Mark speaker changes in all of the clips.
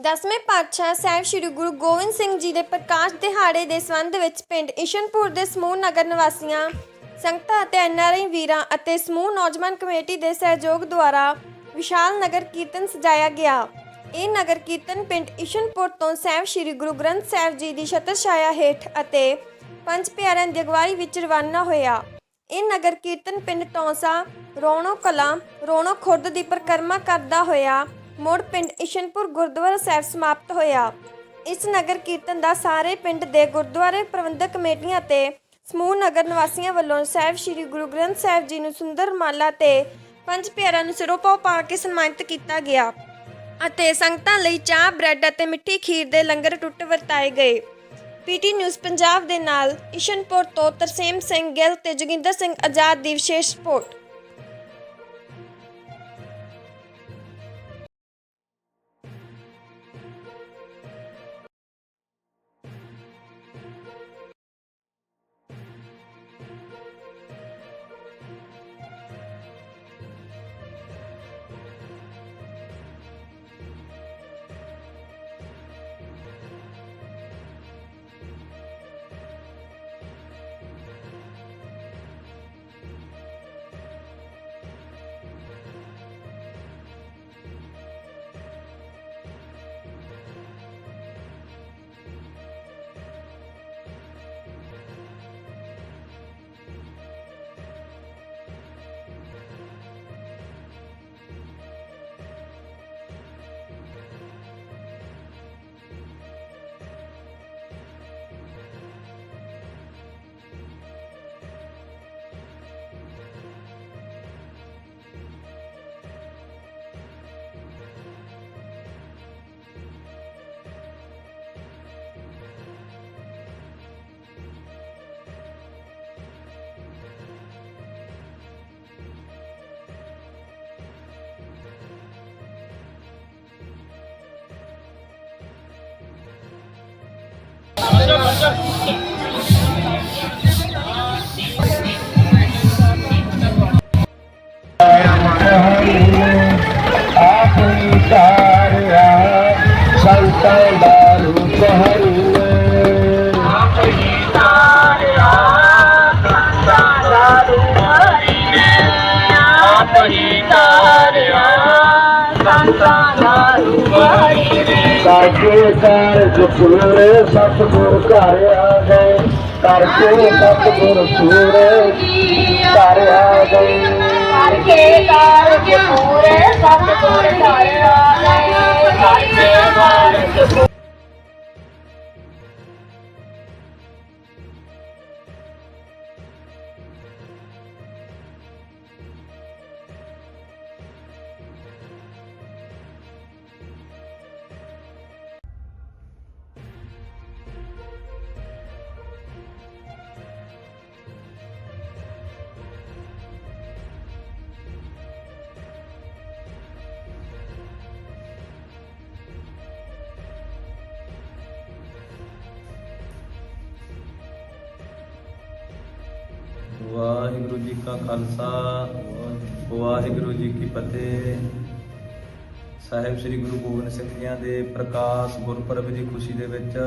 Speaker 1: ਦਸਵੇਂ ਪਾਤਸ਼ਾਹ ਸਾਹਿਬ ਸ੍ਰੀ ਗੁਰੂ ਗੋਬਿੰਦ ਸਿੰਘ ਜੀ ਦੇ ਪ੍ਰਕਾਸ਼ ਦਿਹਾੜੇ ਦੇ ਸੰਬੰਧ ਵਿੱਚ ਪਿੰਡ ਇਸ਼ਨਪੁਰ ਦੇ ਸਮੂਹ ਨਗਰ ਨਿਵਾਸੀਆਂ, ਸੰਗਤਾਂ ਅਤੇ ਐਨਆਰਆਈ ਵੀਰਾਂ ਅਤੇ ਸਮੂਹ ਨੌਜਵਾਨ ਕਮੇਟੀ ਦੇ ਸਹਿਯੋਗ ਦੁਆਰਾ ਵਿਸ਼ਾਲ ਨਗਰ ਕੀਰਤਨ ਸਜਾਇਆ ਗਿਆ। ਇਹ ਨਗਰ ਕੀਰਤਨ ਪਿੰਡ ਇਸ਼ਨਪੁਰ ਤੋਂ ਸਾਹਿਬ ਸ੍ਰੀ ਗੁਰੂ ਗ੍ਰੰਥ ਸਾਹਿਬ ਜੀ ਦੀ ਛਤਰ ਛਾਇਆ ਹੇਠ ਅਤੇ ਪੰਜ ਪਿਆਰਿਆਂ ਦੀ ਅਗਵਾਈ ਵਿੱਚ ਰਵਾਨਾ ਹੋਇਆ। ਇਹ ਨਗਰ ਕੀਰਤਨ ਪਿੰਡ ਟੌਂਸਾ, ਰੋਣੋ ਕਲਾਂ, ਰੋਣੋ ਖੁਰਦ ਦੀ ਪਰਿਕਰਮਾ ਕਰਦਾ ਹੋਇਆ ਮੋੜ ਪਿੰਡ ਇਸ਼ਨਪੁਰ ਗੁਰਦੁਆਰਾ ਸਾਹਿਬ ਸਮਾਪਤ ਹੋਇਆ। ਇਸ ਨਗਰ ਕੀਰਤਨ ਦਾ ਸਾਰੇ ਪਿੰਡ ਦੇ ਗੁਰਦੁਆਰੇ ਪ੍ਰਬੰਧਕ ਕਮੇਟੀਆਂ ਅਤੇ ਸਮੂਹ ਨਗਰ ਨਿਵਾਸੀਆਂ ਵੱਲੋਂ ਸਾਹਿਬ ਸ੍ਰੀ ਗੁਰੂ ਗ੍ਰੰਥ ਸਾਹਿਬ ਜੀ ਨੂੰ ਸੁੰਦਰ ਮਾਲਾ ਤੇ ਪੰਜ ਪਿਆਰਿਆਂ ਨੂੰ ਸਿਰੋਂ ਪਾਉ ਪਾ ਕੇ ਸਨਮਾਨਿਤ ਕੀਤਾ ਗਿਆ ਅਤੇ ਸੰਗਤਾਂ ਲਈ ਚਾਹ, ਬ੍ਰੈਡ ਅਤੇ ਮਿੱਠੀ ਖੀਰ ਦੇ ਲੰਗਰ ਟੁੱਟ ਵਰਤਾਏ ਗਏ। ਪੀਟੀ ਨਿਊਜ਼ ਪੰਜਾਬ ਦੇ ਨਾਲ, ਇਸ਼ਨਪੁਰ ਤੋਂ ਤਰਸੇਮ ਸਿੰਘ ਗਿੱਲ ਤੇ ਜੋਗਿੰਦਰ ਸਿੰਘ ਆਜ਼ਾਦ ਦੀ ਵਿਸ਼ੇਸ਼ ਰਿਪੋਰਟ।
Speaker 2: ਆਪਣੀ ਕਾਰਿਆ ਸੰਤਾਂ ਦਾ ਰੂਪ ਹਰਿਨੇ ਕਰਕੇ ਕਾਰਜ ਪੂਰੇ ਸਤਿਗੁਰ ਘਰ ਆ ਗਏ। ਕਰਕੇ ਸਤਿਗੁਰ ਪੂਰੇ ਘਰ ਆ ਗਏ।
Speaker 3: ਕਰਕੇ ਕਾਰਜ ਪੂਰੇ ਸਤਿਗੁਰ ਘਰ ਆ ਗਏ। ਕਰਕੇ
Speaker 4: ਵਾਹਿਗੁਰੂ ਜੀ ਕਾ ਖਾਲਸਾ, ਵਾਹਿਗੁਰੂ ਜੀ ਕੀ ਫਤਿਹ। ਸਾਹਿਬ ਸ੍ਰੀ ਗੁਰੂ ਗੋਬਿੰਦ ਸਿੰਘ ਜੀ ਦੇ ਪ੍ਰਕਾਸ਼ ਗੁਰਪੁਰਬ ਦੀ ਖੁਸ਼ੀ ਦੇ ਵਿੱਚ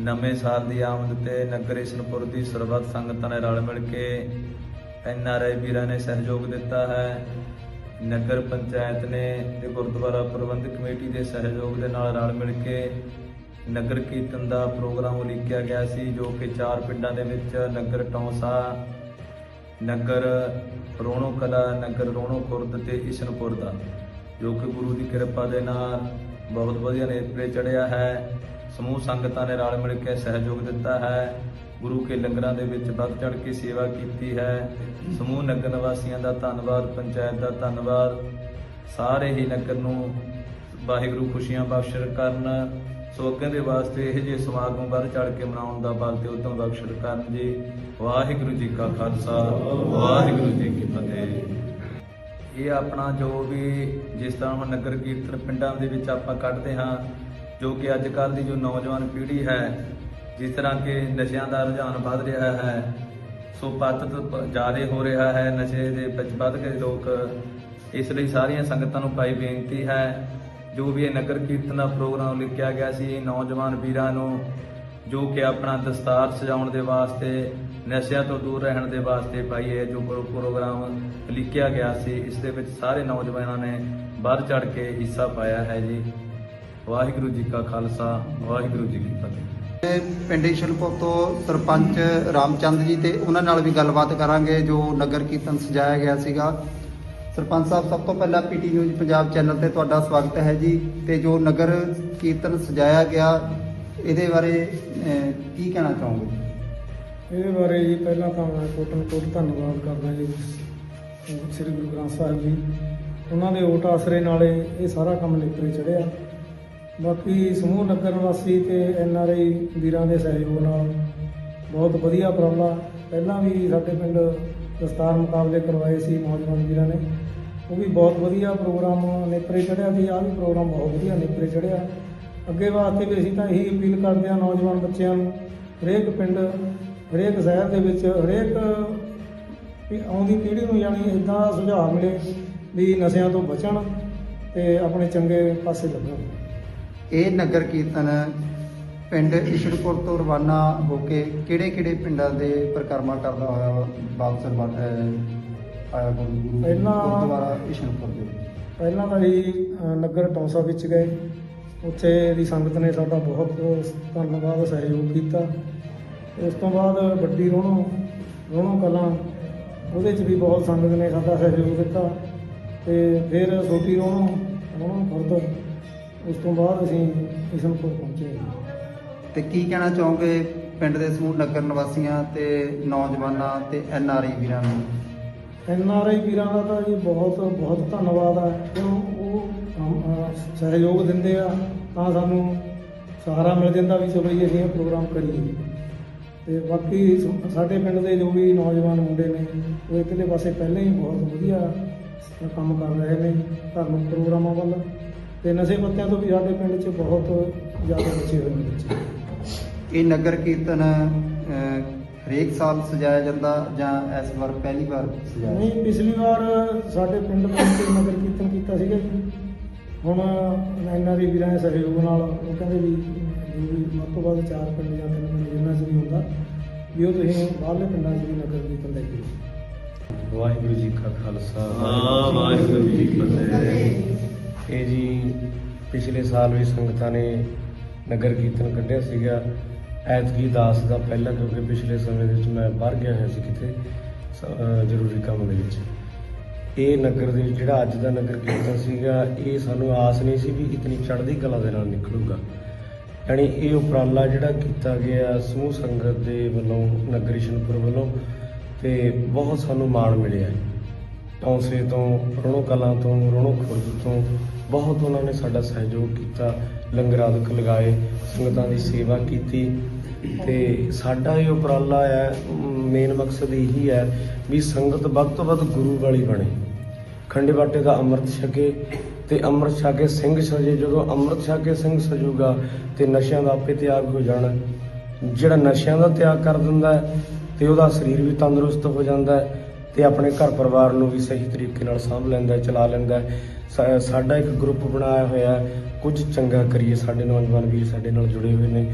Speaker 4: ਨਵੇਂ ਸਾਲ ਦੀ ਆਮਦ ਤੇ ਨਗਰ ਇਸਨਪੁਰ ਦੀ ਸਰਬੱਤ ਸੰਗਤਾਂ ਨੇ ਰਲ ਮਿਲ ਕੇ ਐੱਨ ਆਰ ਆਈ ਵੀਰਾਂ ਨੇ ਸਹਿਯੋਗ ਦਿੱਤਾ ਹੈ। ਨਗਰ ਪੰਚਾਇਤ ਨੇ ਤੇ ਗੁਰਦੁਆਰਾ ਪ੍ਰਬੰਧਕ ਕਮੇਟੀ ਦੇ ਸਹਿਯੋਗ ਦੇ ਨਾਲ ਰਲ ਮਿਲ ਕੇ ਨਗਰ ਕੀਰਤਨ ਦਾ ਪ੍ਰੋਗਰਾਮ ਉਲੀਕਿਆ ਗਿਆ ਸੀ, ਜੋ ਕਿ ਚਾਰ ਪਿੰਡਾਂ ਦੇ ਵਿੱਚ ਨਗਰ ਟੌਂਸਾ, ਨਗਰ ਰੋਣੋ ਕਲਾ ਨਗਰ ਰੋਣੋ ਖੁਰਦ ਤੇ ਇਸ਼ਨਪੁਰ ਦਾ, ਜੋ ਕਿ ਗੁਰੂ ਦੀ ਕਿਰਪਾ ਦੇ ਨਾਲ ਬਹੁਤ ਵਧੀਆ ਨੇਤਰੇ ਚੜਿਆ ਹੈ। ਸਮੂਹ ਸੰਗਤਾਂ ਨੇ ਰਲ ਮਿਲ ਕੇ ਸਹਿਯੋਗ ਦਿੱਤਾ ਹੈ। ਗੁਰੂ ਕੇ ਲੰਗਰਾਂ ਦੇ ਵਿੱਚ ਵੱਧ ਚੜ ਕੇ ਸੇਵਾ ਕੀਤੀ ਹੈ। ਸਮੂਹ ਨਗਰ ਨਿਵਾਸੀਆਂ ਦਾ ਧੰਨਵਾਦ, ਪੰਚਾਇਤ ਦਾ ਧੰਨਵਾਦ। ਸਾਰੇ ਹੀ ਨਗਰ ਨੂੰ ਵਾਹਿਗੁਰੂ ਖੁਸ਼ੀਆਂ ਬਖਸ਼ਰ ਕਰਨ। ਸੋ ਅੱਗੇ ਦੇ ਵਾਸਤੇ ਇਹ ਜੇ ਸਮਾਗਮ ਵੱਧ ਚੜ ਕੇ ਮਨਾਉਣ ਦਾ ਬਲ ਤੇ ਉਦਮ ਬਖਸ਼ਰ ਕਰਨ ਜੀ। ਵਾਹਿਗੁਰੂ ਜੀ ਕਾ ਖਾਲਸਾ, ਵਾਹਿਗੁਰੂ ਜੀ ਕੀ ਫਤਿਹ। ਇਹ ਆਪਣਾ ਜੋ ਵੀ ਜਿਸ ਤਰ੍ਹਾਂ ਹੁਣ ਨਗਰ ਕੀਰਤਨ ਪਿੰਡਾਂ ਦੇ ਵਿੱਚ ਆਪਾਂ ਕੱਢਦੇ ਹਾਂ, ਜੋ ਕਿ ਅੱਜ ਕੱਲ੍ਹ ਦੀ ਜੋ ਨੌਜਵਾਨ ਪੀੜ੍ਹੀ ਹੈ, ਜਿਸ ਤਰ੍ਹਾਂ ਕਿ ਨਸ਼ਿਆਂ ਦਾ ਰੁਝਾਨ ਵੱਧ ਰਿਹਾ ਹੈ, ਸੋ ਪੱਤ ਜ਼ਿਆਦਾ ਹੋ ਰਿਹਾ ਹੈ, ਨਸ਼ੇ ਦੇ ਵਿੱਚ ਵੱਧ ਕੇ ਲੋਕ ਇਸ ਲਈ ਸਾਰੀਆਂ ਸੰਗਤਾਂ ਨੂੰ ਪਾਈ ਬੇਨਤੀ ਹੈ ਜੋ ਵੀ ਇਹ ਨਗਰ ਕੀਰਤਨ ਦਾ ਪ੍ਰੋਗਰਾਮ ਲਿਖਿਆ ਗਿਆ ਸੀ, ਇਹ ਨੌਜਵਾਨ ਵੀਰਾਂ ਨੂੰ ਜੋ ਕਿ ਆਪਣਾ ਦਸਤਾਰ ਸਜਾਉਣ ਦੇ ਵਾਸਤੇ, ਨਸ਼ਿਆਂ ਤੋਂ ਦੂਰ ਰਹਿਣ ਦੇ ਵਾਸਤੇ ਭਾਈ ਇਹ ਜੋ ਪ੍ਰੋ- ਪ੍ਰੋਗਰਾਮ ਲਿਖਿਆ ਗਿਆ ਸੀ, ਇਸ ਦੇ ਵਿੱਚ ਸਾਰੇ ਨੌਜਵਾਨਾਂ ਨੇ ਵੱਧ ਚੜ ਕੇ ਹਿੱਸਾ ਪਾਇਆ ਹੈ ਜੀ। ਵਾਹਿਗੁਰੂ ਜੀ ਕਾ ਖਾਲਸਾ, ਵਾਹਿਗੁਰੂ ਜੀ ਕੀ ਫਤਿਹ।
Speaker 5: ਪਿੰਡ ਈਸ਼ਨਪੁਰ ਤੋਂ ਸਰਪੰਚ ਰਾਮਚੰਦ ਜੀ ਤੇ ਉਹਨਾਂ ਨਾਲ ਵੀ ਗੱਲਬਾਤ ਕਰਾਂਗੇ, ਜੋ ਨਗਰ ਕੀਰਤਨ ਸਜਾਇਆ ਗਿਆ ਸੀਗਾ। ਸਰਪੰਚ ਸਾਹਿਬ, ਸਭ ਤੋਂ ਪਹਿਲਾਂ ਪੀਟੀ ਨਿਊਜ਼ ਪੰਜਾਬ ਚੈਨਲ ਤੇ ਤੁਹਾਡਾ ਸਵਾਗਤ ਹੈ ਜੀ ਤੇ ਜੋ ਨਗਰ ਕੀਰਤਨ ਸਜਾਇਆ ਗਿਆ, ਇਹਦੇ ਬਾਰੇ ਕੀ ਕਹਿਣਾ ਚਾਹੋਗੇ?
Speaker 6: ਇਹਦੇ ਬਾਰੇ ਜੀ ਪਹਿਲਾਂ ਤਾਂ ਮੈਂ ਕੋਟਨ ਕੋਟ ਧੰਨਵਾਦ ਕਰਦਾ ਜੀ, ਸ੍ਰੀ ਗੁਰੂ ਗ੍ਰੰਥ ਸਾਹਿਬ ਜੀ। ਉਹਨਾਂ ਦੇ ਓਟ ਆਸਰੇ ਨਾਲ ਇਹ ਸਾਰਾ ਕੰਮ ਨਿਪਰੇ ਚੜਿਆ ਬਾਕੀ ਸਮੂਹ ਨਗਰ ਵਾਸੀ ਤੇ ਐਨ ਆਰ ਆਈ ਵੀਰਾਂ ਦੇ ਸਹਿਯੋਗ ਨਾਲ ਬਹੁਤ ਵਧੀਆ ਉਪਰਾਲਾ। ਪਹਿਲਾਂ ਵੀ ਸਾਡੇ ਪਿੰਡ ਦਸਤਾਰ ਮੁਕਾਬਲੇ ਕਰਵਾਏ ਸੀ ਨੌਜਵਾਨ ਵੀਰਾਂ ਨੇ। ਉਹ ਵੀ ਬਹੁਤ ਵਧੀਆ ਪ੍ਰੋਗਰਾਮ ਨੇਪਰੇ ਚੜਿਆ ਸੀ, ਆਹ ਵੀ ਪ੍ਰੋਗਰਾਮ ਬਹੁਤ ਵਧੀਆ ਨੇਪਰੇ ਚੜਿਆ ਅੱਗੇ ਵਾਸਤੇ ਵੀ ਅਸੀਂ ਤਾਂ ਇਹੀ ਅਪੀਲ ਕਰਦੇ ਹਾਂ ਨੌਜਵਾਨ ਬੱਚਿਆਂ ਨੂੰ, ਹਰੇਕ ਪਿੰਡ, ਹਰੇਕ ਸ਼ਹਿਰ ਦੇ ਵਿੱਚ, ਹਰੇਕ ਆਉਂਦੀ ਪੀੜ੍ਹੀ ਨੂੰ ਯਾਨੀ ਇਦਾਂ ਦਾ ਸੁਝਾਅ ਮਿਲੇ ਵੀ ਨਸ਼ਿਆਂ ਤੋਂ ਬਚਣ ਤੇ ਆਪਣੇ ਚੰਗੇ ਪਾਸੇ ਲੱਗਣ।
Speaker 5: ਇਹ ਨਗਰ ਕੀਰਤਨ ਪਿੰਡ ਈਸ਼ਨਪੁਰ ਤੋਂ ਰਵਾਨਾ ਹੋ ਕੇ ਕਿਹੜੇ ਕਿਹੜੇ ਪਿੰਡਾਂ ਦੇ ਪਰਿਕਰਮਾ ਕਰਦਾ ਹੋਇਆ ਵਾਪਸ ਰਵਾ- ਅਹ, ਆਇਆ ਗੁਰੂ
Speaker 6: ਪਹਿਲਾਂ-
Speaker 5: ਗੁਰਦੁਆਰਾ ਈਸ਼ਨਪੁਰ ਦੇ।
Speaker 6: ਪਹਿਲਾਂ ਤਾਂ ਅ, ਨਗਰ ਟੌਂਸਾ ਵਿੱਚ ਗਏ। ਉੱਥੇ ਦੀ ਸੰਗਤ ਨੇ ਸਾਡਾ ਬਹੁਤ ਧੰਨਵਾਦ ਸਹਿਯੋਗ ਕੀਤਾ। ਉਸ ਤੋਂ ਬਾਅਦ ਵੱਡੀ ਰੋਣੋ ਰੋਣੋ ਕਲਾਂ ਉਹਦੇ 'ਚ ਵੀ ਬਹੁਤ ਸੰਗਤ ਨੇ ਸਾਡਾ ਸਹਿਯੋਗ ਦਿੱਤਾ। ਤੇ ਫਿਰ ਛੋਟੀ ਰੋਣੋ ਰੋਣੋ ਖੁਰਦ ਉਸ ਤੋਂ ਬਾਅਦ ਅਸੀਂ ਇਸਨਪੁਰ ਪਹੁੰਚੇ।
Speaker 5: ਤੇ ਕੀ ਕਹਿਣਾ ਚਾਹੋਗੇ ਪਿੰਡ ਦੇ ਸਮੂਹ ਨਗਰ ਨਿਵਾਸੀਆਂ ਤੇ ਨੌਜਵਾਨਾਂ ਤੇ ਐਨ ਆਰ ਆਈ ਵੀਰਾਂ ਨੂੰ?
Speaker 6: ਐਨ ਆਰ ਆਈ ਵੀਰਾਂ ਦਾ ਤਾਂ ਜੀ ਬਹੁਤ ਬਹੁਤ ਧੰਨਵਾਦ ਆ। ਕਿਉਂ? ਉਹ ਅਮ, ਅਹ, ਸਹਿਯੋਗ ਦਿੰਦੇ ਆ। ਤਾਂ ਸਾਨੂੰ ਸਹਾਰਾ ਮਿਲ ਜਾਂਦਾ ਵੀ ਚਲੋ ਜੀ ਅਸੀਂ ਇਹ ਪ੍ਰੋਗਰਾਮ ਕਰੀਏ। ਤੇ ਬਾਕੀ ਸ- ਸਾਡੇ ਪਿੰਡ ਦੇ ਜੋ ਵੀ ਨੌਜਵਾਨ ਮੁੰਡੇ ਨੇ ਉਹ ਇੱਕਲੇ ਪਾਸੇ ਪਹਿਲਾਂ ਹੀ ਬਹੁਤ ਵਧੀਆ ਕੰਮ ਕਰ ਰਹੇ ਨੇ ਧਾਰਮਿਕ ਪ੍ਰੋਗਰਾਮਾਂ ਵੱਲ। ਤੇ ਨਸ਼ੇ ਪੱਤਿਆਂ ਤੋਂ ਵੀ ਸਾਡੇ ਪਿੰਡ 'ਚ ਬਹੁਤ ਜ਼ਿਆਦਾ ਬਚੇ ਹੋਏ ਨੇ ਬੱਚੇ।
Speaker 5: ਇਹ ਨਗਰ ਕੀਰਤਨ ਹਰੇਕ ਸਾਲ ਸਜਾਇਆ ਜਾਂਦਾ ਜਾਂ ਇਸ ਵਾਰ ਪਹਿਲੀ ਵਾਰ ਸਜਾਇਆ
Speaker 6: ਨਹੀਂ ਪਿਛਲੀ ਵਾਰ ਸਾਡੇ ਪਿੰਡ ਵਿੱਚ ਨਗਰ ਕੀਰਤਨ ਕੀਤਾ ਸੀਗਾ ਜੀ ਹੁਣ ਇਹਨਾਂ ਦੇ ਵੀਰਾਂ ਦੇ ਸਹਿਯੋਗ ਨਾਲ ਉਹ ਕਹਿੰਦੇ ਵੀ ਜੋ ਵੀ ਵੱਧ ਤੋਂ ਵੱਧ ਚਾਰ ਪਿੰਡ ਜਾਂ ਤਿੰਨ ਪਿੰਡ ਜਿੰਨਾ ਚ ਵੀ ਹੁੰਦਾ ਵੀ ਉਹ ਤੁਸੀਂ ਬਾਹਰਲੇ ਪਿੰਡਾਂ 'ਚ ਵੀ ਨਗਰ ਕੀਰਤਨ ਲੈ ਕੇ।
Speaker 7: ਵਾਹਿਗੁਰੂ ਜੀ ਕਾ ਖਾਲਸਾ
Speaker 4: ਵਾਹਿਗੁਰੂ ਜੀ ਕੀ ਫਤਿਹ।
Speaker 7: ਇਹ ਜੀ ਪਿਛਲੇ ਸਾਲ ਵੀ ਸੰਗਤਾਂ ਨੇ ਨਗਰ ਕੀਰਤਨ ਕੱਢਿਆ ਸੀਗਾ ਐਤਕੀ ਦਾਸ ਦਾ ਪਹਿਲਾ ਕਿਉਂਕਿ ਪਿਛਲੇ ਸਮੇਂ ਦੇ ਵਿੱਚ ਮੈਂ ਬਾਹਰ ਗਿਆ ਹੋਇਆ ਸੀ ਕਿਤੇ, ਸ- ਜ਼ਰੂਰੀ ਕੰਮ ਦੇ ਵਿੱਚ। ਇਹ ਨਗਰ ਦੇ ਜਿਹੜਾ ਅੱਜ ਦਾ ਨਗਰ ਕੀਰਤਨ ਸੀਗਾ, ਇਹ ਸਾਨੂੰ ਆਸ ਨਹੀਂ ਸੀ ਵੀ ਇਤਨੀ ਚੜ੍ਹਦੀ ਕਲਾ ਦੇ ਨਾਲ ਨਿਕਲੂਗਾ। ਯਾਨੀ ਇਹ ਉਪਰਾਲਾ ਜਿਹੜਾ ਕੀਤਾ ਗਿਆ ਸਮੂਹ ਸੰਗਤ ਦੇ ਵੱਲੋਂ, ਨਗਰ ਇਸ਼ਨਪੁਰ ਵੱਲੋਂ, ਤੇ ਬਹੁਤ ਸਾਨੂੰ ਮਾਣ ਮਿਲਿਆ। ਟੌਂਸੇ ਤੋਂ ਰਣੋ ਕਲਾਂ ਤੋਂ ਰਣੋ ਖੁਰਦ ਤੋਂ ਬਹੁਤ ਉਹਨਾਂ ਨੇ ਸਾਡਾ ਸਹਿਯੋਗ ਕੀਤਾ, ਲੰਗਰ ਆਦਿਕ ਲਗਾਏ, ਸੰਗਤਾਂ ਦੀ ਸੇਵਾ ਕੀਤੀ ਤੇ ਸਾਡਾ ਇਹ ਉਪਰਾਲਾ ਹੈ ਮੇਨ ਮਕਸਦ ਇਹੀ ਹੈ ਵੀ ਸੰਗਤ ਵੱਧ ਤੋਂ ਵੱਧ ਗੁਰੂ ਵਾਲੀ ਬਣੇ। ਖੰਡੇ ਬਾਟੇ ਦਾ ਅੰਮ੍ਰਿਤ ਛਕੇ ਤੇ ਅੰਮ੍ਰਿਤ ਛਕ ਕੇ ਸਿੰਘ ਸਜੇ, ਜਦੋਂ ਅੰਮ੍ਰਿਤ ਛਕ ਕੇ ਸਿੰਘ ਸਜੂਗਾ ਤੇ ਨਸ਼ਿਆਂ ਦਾ ਆਪੇ ਤਿਆਗ ਹੋ ਜਾਣਾ। ਜਿਹੜਾ ਨਸ਼ਿਆਂ ਦਾ ਤਿਆਗ ਕਰ ਦਿੰਦਾ ਹੈ ਤੇ ਉਹਦਾ ਸਰੀਰ ਵੀ ਤੰਦਰੁਸਤ ਹੋ ਜਾਂਦਾ ਹੈ। ਤੇ ਆਪਣੇ ਘਰ ਪਰਿਵਾਰ ਨੂੰ ਵੀ ਸਹੀ ਤਰੀਕੇ ਨਾਲ ਸਾਂਭ ਲੈਂਦਾ ਹੈ ਚਲਾ ਲੈਂਦਾ। ਹੈ ਸਾਡਾ ਇੱਕ ਗਰੁੱਪ ਬਣਾਇਆ ਹੋਇਆ ਹੈ। ਕੁਝ ਚੰਗਾ ਕਰੀਏ, ਸਾਡੇ ਨੌਜਵਾਨ ਵੀਰ ਸਾਡੇ ਨਾਲ ਜੁੜੇ ਹੋਏ ਨੇ।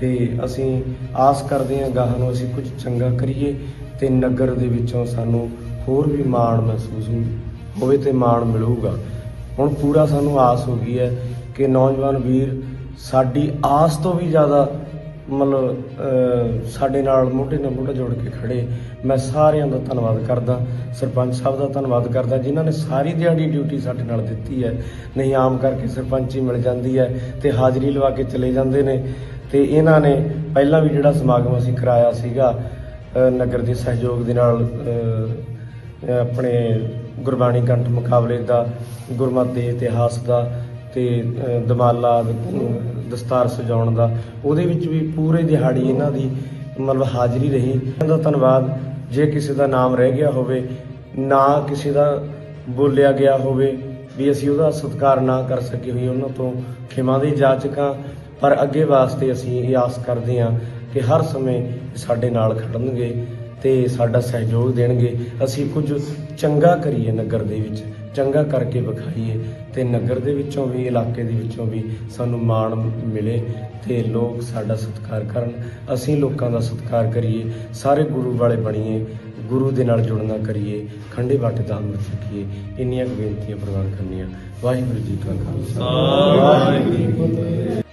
Speaker 7: ਤੇ ਅਸੀਂ ਆਸ ਕਰਦੇ ਹਾਂ ਗਾਹਾਂ ਨੂੰ ਅਸੀਂ ਕੁਝ ਚੰਗਾ ਕਰੀਏ ਤੇ ਨਗਰ ਦੇ ਵਿੱਚੋਂ ਸਾਨੂੰ ਹੋਰ ਵੀ ਮਾਣ ਮਹਿਸੂਸ ਹੋਵੇ ਤੇ ਮਾਣ ਮਿਲੂਗਾ। ਹੁਣ ਪੂਰਾ ਸਾਨੂੰ ਆਸ ਹੋ ਗਈ ਹੈ ਕਿ ਨੌਜਵਾਨ ਵੀਰ ਸਾਡੀ ਆਸ ਤੋਂ ਵੀ ਜ਼ਿਆਦਾ ਮਤਲਬ ਸਾਡੇ ਨਾਲ ਮੋਢੇ ਨਾਲ ਮੋਢਾ ਜੋੜ ਕੇ ਖੜੇ। ਮੈਂ ਸਾਰਿਆਂ ਦਾ ਧੰਨਵਾਦ ਕਰਦਾ, ਸਰਪੰਚ ਸਾਹਿਬ ਦਾ ਧੰਨਵਾਦ ਕਰਦਾ, ਜਿਨ੍ਹਾਂ ਨੇ ਸਾਰੀ ਦਿਹਾੜੀ ਡਿਊਟੀ ਸਾਡੇ ਨਾਲ ਦਿੱਤੀ ਹੈ। ਨਹੀਂ, ਆਮ ਕਰਕੇ ਸਰਪੰਚੀ ਮਿਲ ਜਾਂਦੀ ਹੈ ਤੇ ਹਾਜ਼ਰੀ ਲਵਾ ਕੇ ਚਲੇ ਜਾਂਦੇ ਨੇ। ਤੇ ਇਹਨਾਂ ਨੇ ਪਹਿਲਾਂ ਵੀ ਜਿਹੜਾ ਸਮਾਗਮ ਅਸੀਂ ਕਰਾਇਆ ਸੀਗਾ ਨਗਰ ਦੇ ਸਹਿਯੋਗ ਦੇ ਨਾਲ ਆਪਣੇ ਗੁਰਬਾਣੀ ਕੰਠ ਮੁਕਾਬਲੇ ਦਾ, ਗੁਰਮਤਿ ਦੇ ਇਤਿਹਾਸ ਦਾ ਤੇ ਦਮਾਲਾ ਦਸਤਾਰ ਸਜਾਉਣ ਦਾ, ਉਹਦੇ ਵਿੱਚ ਵੀ ਪੂਰੇ ਦਿਹਾੜੀ ਇਹਨਾਂ ਦੀ ਮਤਲਬ ਹਾਜ਼ਰੀ ਰਹੀ। ਇਹਨਾਂ ਦਾ ਧੰਨਵਾਦ, ਜੇ ਕਿਸੇ ਦਾ ਨਾਮ ਰਹਿ ਗਿਆ ਹੋਵੇ, ਨਾ ਕਿਸੇ ਦਾ ਬੋਲਿਆ ਗਿਆ ਹੋਵੇ, ਵੀ ਅਸੀਂ ਉਹਦਾ ਸਤਿਕਾਰ ਨਾ ਕਰ ਸਕੇ ਹੋਈ ਉਹਨਾਂ ਤੋਂ ਖਿਮਾ ਦੀ ਜਾਚਕਾਂ ਪਰ ਅੱਗੇ ਵਾਸਤੇ ਅਸੀਂ ਇਹ ਆਸ ਕਰਦੇ ਹਾਂ ਕਿ ਹਰ ਸਮੇਂ ਸਾਡੇ ਨਾਲ ਖੜਨਗੇ ਤੇ ਸਾਡਾ ਸਹਿਯੋਗ ਦੇਣਗੇ। ਅਸੀਂ ਕੁਝ ਚੰਗਾ ਕਰੀਏ ਨਗਰ ਦੇ ਵਿੱਚ। ਚੰਗਾ ਕਰਕੇ ਵਿਖਾਈਏ ਤੇ ਨਗਰ ਦੇ ਵਿੱਚੋਂ ਵੀ, ਇਲਾਕੇ ਦੇ ਵਿੱਚੋਂ ਵੀ ਸਾਨੂੰ ਮਾਣ ਮਿਲੇ ਤੇ ਲੋਕ ਸਾਡਾ ਸਤਿਕਾਰ ਕਰਨ। ਅਸੀਂ ਲੋਕਾਂ ਦਾ ਸਤਿਕਾਰ ਕਰੀਏ, ਸਾਰੇ ਗੁਰੂ ਵਾਲੇ ਬਣੀਏ, ਗੁਰੂ ਦੇ ਨਾਲ ਜੁੜਨਾ ਕਰੀਏ, ਖੰਡੇ ਬਾਟੇ ਦਾ ਅੰਮ੍ਰਿਤ ਛਕੀਏ। ਇੰਨੀਆਂ ਕੁ ਬੇਨਤੀਆਂ ਪ੍ਰਵਾਨ ਕਰਨੀਆਂ। ਵਾਹਿਗੁਰੂ ਜੀ ਕਾ ਖਾਲਸਾ। ਵਾਹਿਗੁਰੂ ਜੀ ਕੀ ਫਤਿਹ।